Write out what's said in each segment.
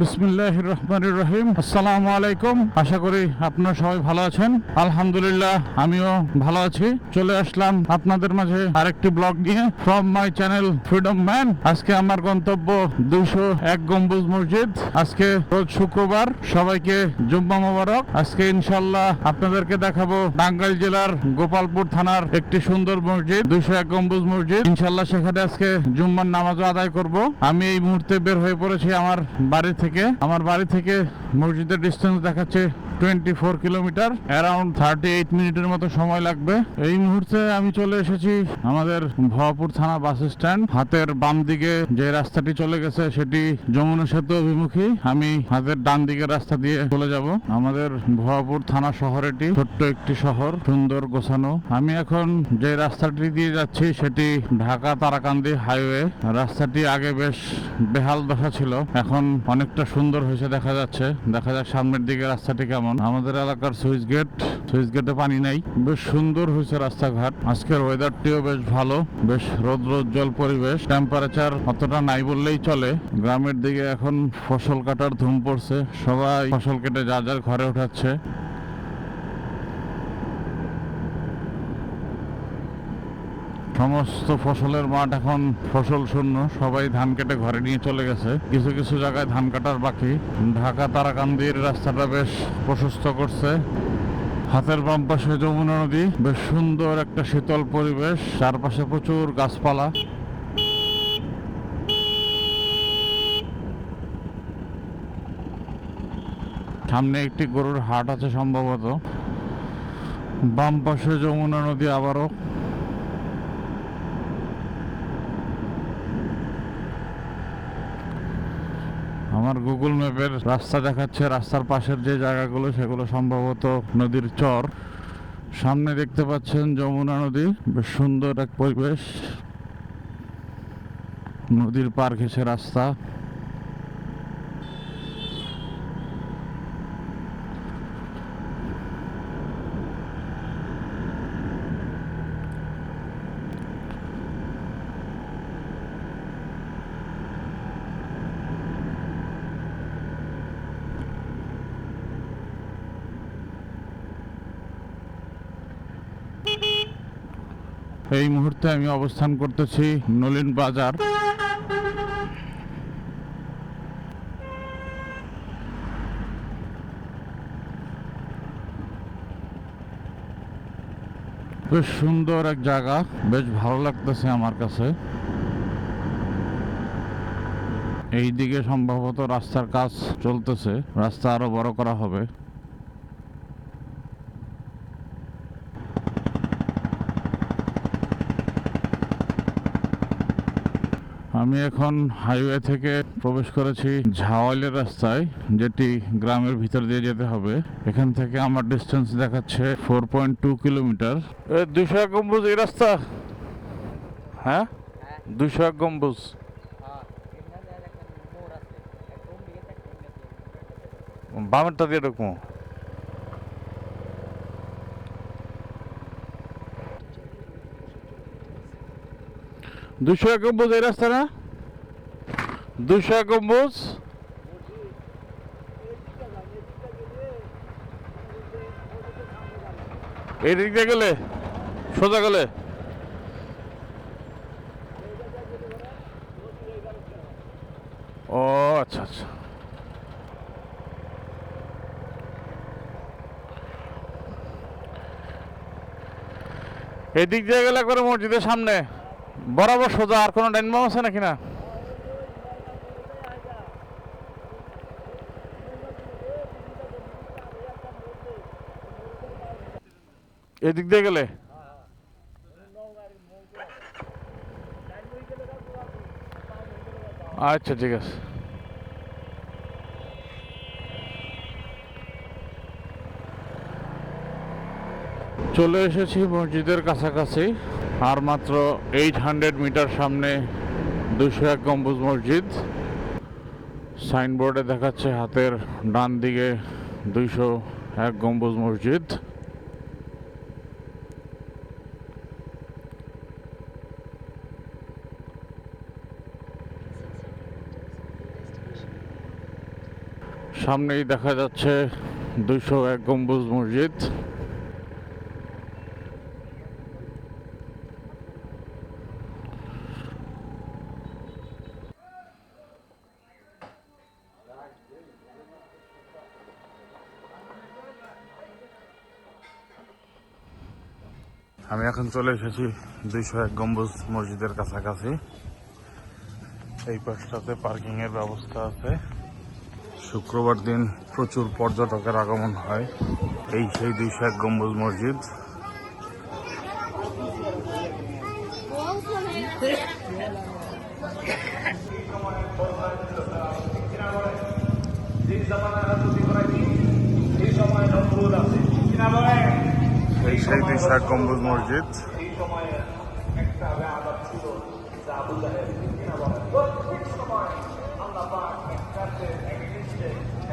বিসমিল্লাহ রহমান রহিম আসসালামু আলাইকুম আশা করি আপনারা সবাই ভালো আছেন। আলহামদুলিল্লাহ, আমিও ভালো আছি। চলে আসলাম আপনাদের মাঝে আরেকটি ব্লগ নিয়ে from my channel freedom man আজকে আমার গন্তব্য দুশো এক গম্বুজ মসজিদ। আজকে রোজ শুক্রবার, সবাইকে জুম্মা মোবারক। আজকে ইনশাল্লাহ আপনাদেরকে দেখাবো টাঙ্গাইল জেলার গোপালপুর থানার একটি সুন্দর মসজিদ দুশো এক গম্বুজ মসজিদ। ইনশাল্লাহ সেখানে আজকে জুম্মার নামাজও আদায় করব। আমি এই মুহূর্তে বের হয়ে পড়েছি আমার বাড়ি থেকে। আমার বাড়ি থেকে মসজিদের ডিস্টেন্স দেখাচ্ছে twenty four kilometre around thirty eight মিনিটের মতো সময় লাগবে। এই মুহূর্তে আমি চলে এসেছি আমাদের ভবাপুর থানা বাস স্ট্যান্ড হাতের বাম দিকে যে রাস্তাটি চলে গেছে সেটি যমুনা সেতু অভিমুখী। আমি হাতের ডান দিকের রাস্তা দিয়ে চলে যাব। আমাদের ভবাপুর থানা শহর এটি, ছোট্ট একটি শহর, সুন্দর গোছানো। আমি এখন যে রাস্তাটি দিয়ে যাচ্ছি সেটি ঢাকা তারাকান্দি হাইওয়ে। রাস্তাটি আগে বেশ বেহাল দশা ছিল, এখন অনেকটা সুন্দর হয়েছে দেখা যাচ্ছে। দেখা যাক সামনের দিকে রাস্তাটি কেমন। আমাদের এলাকার সুইচ গেট, সুইচ গেটে পানি নাই। বেশ সুন্দর হয়েছে রাস্তাঘাট। আজকের ওয়েদারটিও বেশ ভালো, বেশ রৌদ্রোজ্জ্বল পরিবেশ। টেম্পারেচার অতটা নাই বললেই চলে। গ্রামের দিকে এখন ফসল কাটার ধুম পড়ছে। সবাই ফসল কেটে যা যার ঘরে উঠাচ্ছে। সমস্ত ফসলের মাঠ এখন ফসল শূন্য। সবাই ধান কেটে ঘরে নিয়ে চলে গেছে। কিছু কিছু জায়গায় ধান কাটার বাকি। ঢাকা তারাকান্দির রাস্তাটা বেশ প্রশস্ত করছে। হাতের বাম পাশে যমুনা নদী। বেশ সুন্দর একটা শীতল পরিবেশ। চারপাশে প্রচুর গাছপালা। সামনে একটি গরুর হাট আছে সম্ভবত। বাম পাশে যমুনা নদী আবারও। আমার গুগল ম্যাপের রাস্তা দেখাচ্ছে, রাস্তার পাশের যে জায়গাগুলো, সেগুলো সম্ভবত নদীর চর। সামনে দেখতে পাচ্ছেন যমুনা নদী, বেশ সুন্দর এক পরিবেশ। নদীর পার ঘেসে রাস্তা। এই মুহূর্তে আমি অবস্থান করতেছি নলিন বাজার। বেশ সুন্দর এক জায়গা, বেশ ভালো লাগতেছে আমার কাছে। এই দিকে সম্ভবত রাস্তার কাজ চলতেছে, রাস্তা আরও বড় করা হবে। আমি এখন হাইওয়ে থেকে প্রবেশ করেছি ঝাওয়ালের রাস্তায়, যেটি গ্রামের ভিতর দিয়ে যেতে হবে। এখান থেকে আমার ডিস্টেন্স দেখাচ্ছে ফোর পয়েন্ট টু কিলোমিটার দুশো এক গম্বুজ, এই রাস্তা? হ্যাঁ? দুশো এক গম্বুজ। বামেরটা দিয়ে ঢুকবো। দুশো এক গম্বুজ, এই রাস্তা না? দুশো গম্বুজ। এই দিক দিয়ে গেলে, সোজা গেলে। ও আচ্ছা আচ্ছা। এই দিক দিয়ে গেলে একবারে মসজিদের সামনে। বরাবর সোজা, আর কোনো ডাইনবাম আছে নাকি না? এদিক দিয়ে গেলে? আচ্ছা ঠিক আছে। চলে এসেছি মসজিদের কাছাকাছি, আর মাত্র এইট হান্ড্রেড মিটার সামনে দুশো এক গম্বুজ মসজিদ। সাইনবোর্ডে দেখাচ্ছে হাতের ডান দিকে দুইশো এক গম্বুজ মসজিদ। সামনেই দেখা যাচ্ছে দুইশো এক গম্বুজ মসজিদ। আমি এখন চলে এসেছি দুইশো এক গম্বুজ মসজিদের কাছাকাছি। এই পাশটাতে পার্কিং এর ব্যবস্থা আছে। শুক্রবার দিন প্রচুর পর্যটকের আগমন হয়। এই সেই দুইশো এক গম্বুজ মসজিদ। এই সেই দুইশো এক গম্বুজ মসজিদ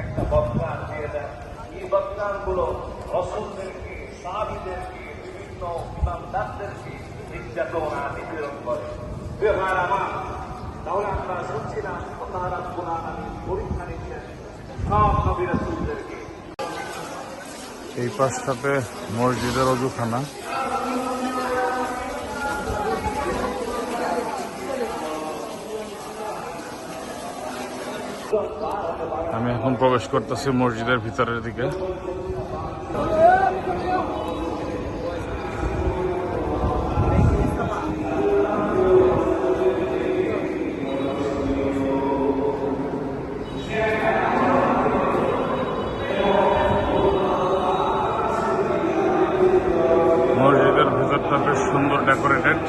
একটা বদনাম দিয়ে দেন এই বদনামগুলো রসুলদেরকে, সাহাবিদেরকে, বিভিন্ন ইমামদারদেরকে নির্যাতন নিপীড়ন করে। ব্যবহার আমার, তাহলে আমরা শুনছিলাম তাহারা কোরআন আমি পরীক্ষা নিচ্ছেন সব নবী এই পাশটাতে মসজিদের অজুখানা। আমি এখন প্রবেশ করতেছি মসজিদের ভিতরের দিকে। মসজিদের ভিতরটা বেশ সুন্দর ডেকোরেটেড।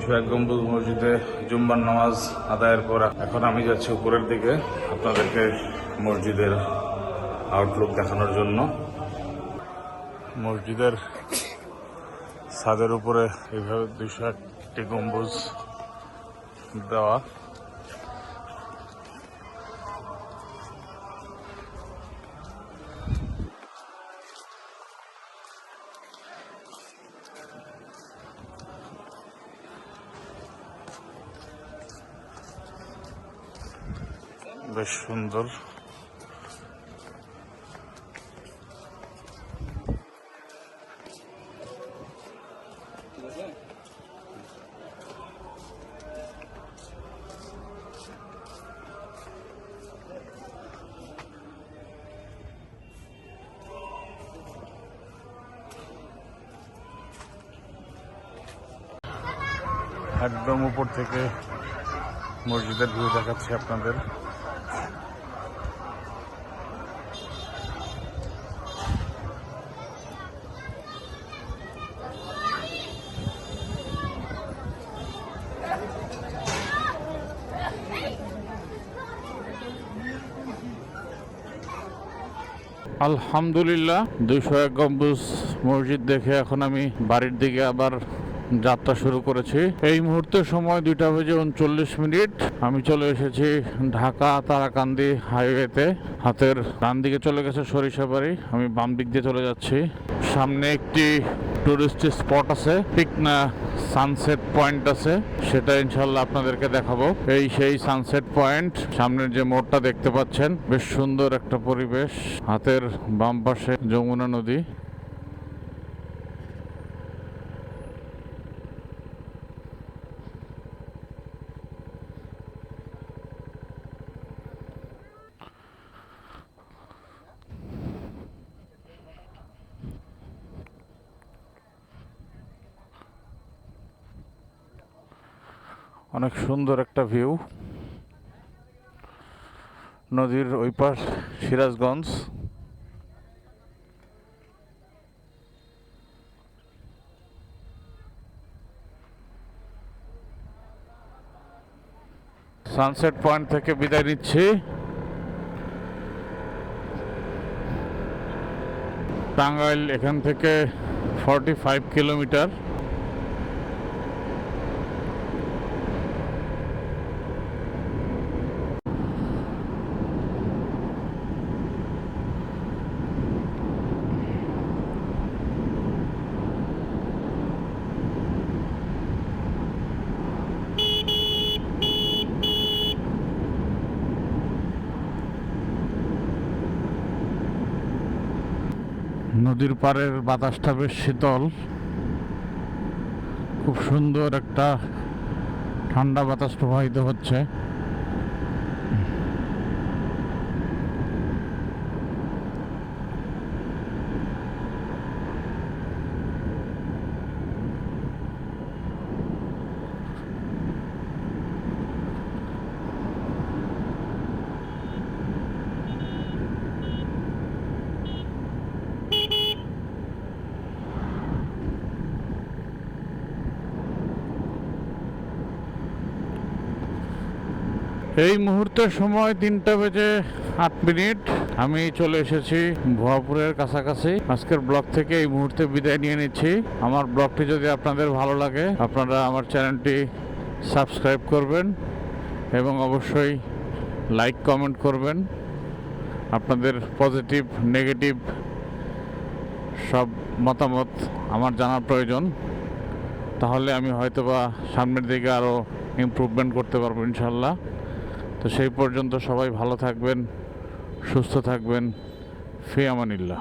এক গম্বুজ মসজিদে জুম্বার নামাজ আদায়ের পর এখন আমি যাচ্ছি উপরের দিকে আপনাদেরকে মসজিদের আউটলুক দেখানোর জন্য। মসজিদের ছাদের উপরে এইভাবে দুশো একটি গম্বুজ দেওয়া। বেশ সুন্দর একদম উপর থেকে মসজিদের ভিউ দেখাচ্ছি আপনাদের। আলহামদুলিল্লাহ দুইশো এক গম্বুজ মসজিদ দেখে এখন আমি বাড়ির দিকে আবার যাত্রা শুরু করেছি। এই মুহূর্তে সময় দুইটা বেজে উনচল্লিশ মিনিট। আমি চলে এসেছি ঢাকা তারাকান্দি হাইওয়েতে। হাতের ডান দিকে চলে গেছে সরিষাবাড়ি। আমি বাম দিক দিয়ে চলে যাচ্ছি। সামনে একটি টুরিস্ট স্পট আছে। ঠিক না সানসেট পয়েন্ট আছে। সেটা ইনশাল্লাহ আপনাদেরকে দেখাবো। এই সেই সানসেট পয়েন্ট সামনের যে মোড়টা দেখতে পাচ্ছেন, বেশ সুন্দর একটা পরিবেশ। হাতের বাম পাশে যমুনা নদী। অনেক সুন্দর একটা ভিউ। নদীর ওই পাশ সিরাজগঞ্জ। সানসেট পয়েন্ট থেকে বিদায় নিচ্ছি। টাঙ্গাইল এখান থেকে ফর্টি ফাইভ কিলোমিটার নদীর পাড়ের বাতাসটা বেশ শীতল। খুব সুন্দর একটা ঠান্ডা বাতাস প্রবাহিত হচ্ছে। এই মুহূর্তে সময় তিনটা বেজে আট মিনিট। আমি চলে এসেছি ভুয়াপুরের কাছাকাছি। আজকের ব্লগ থেকে এই মুহূর্তে বিদায় নিয়ে নিচ্ছি। আমার ব্লগটি যদি আপনাদের ভালো লাগে, আপনারা আমার চ্যানেলটি সাবস্ক্রাইব করবেন এবং অবশ্যই লাইক, কমেন্ট করবেন। আপনাদের পজিটিভ, নেগেটিভ সব মতামত আমার জানার প্রয়োজন। তাহলে আমি হয়তোবা সামনের দিকে আরও ইমপ্রুভমেন্ট করতে পারব ইনশাল্লাহ। তো সেই পর্যন্ত সবাই ভালো থাকবেন সুস্থ থাকবেন। ফি আমানিল্লাহ।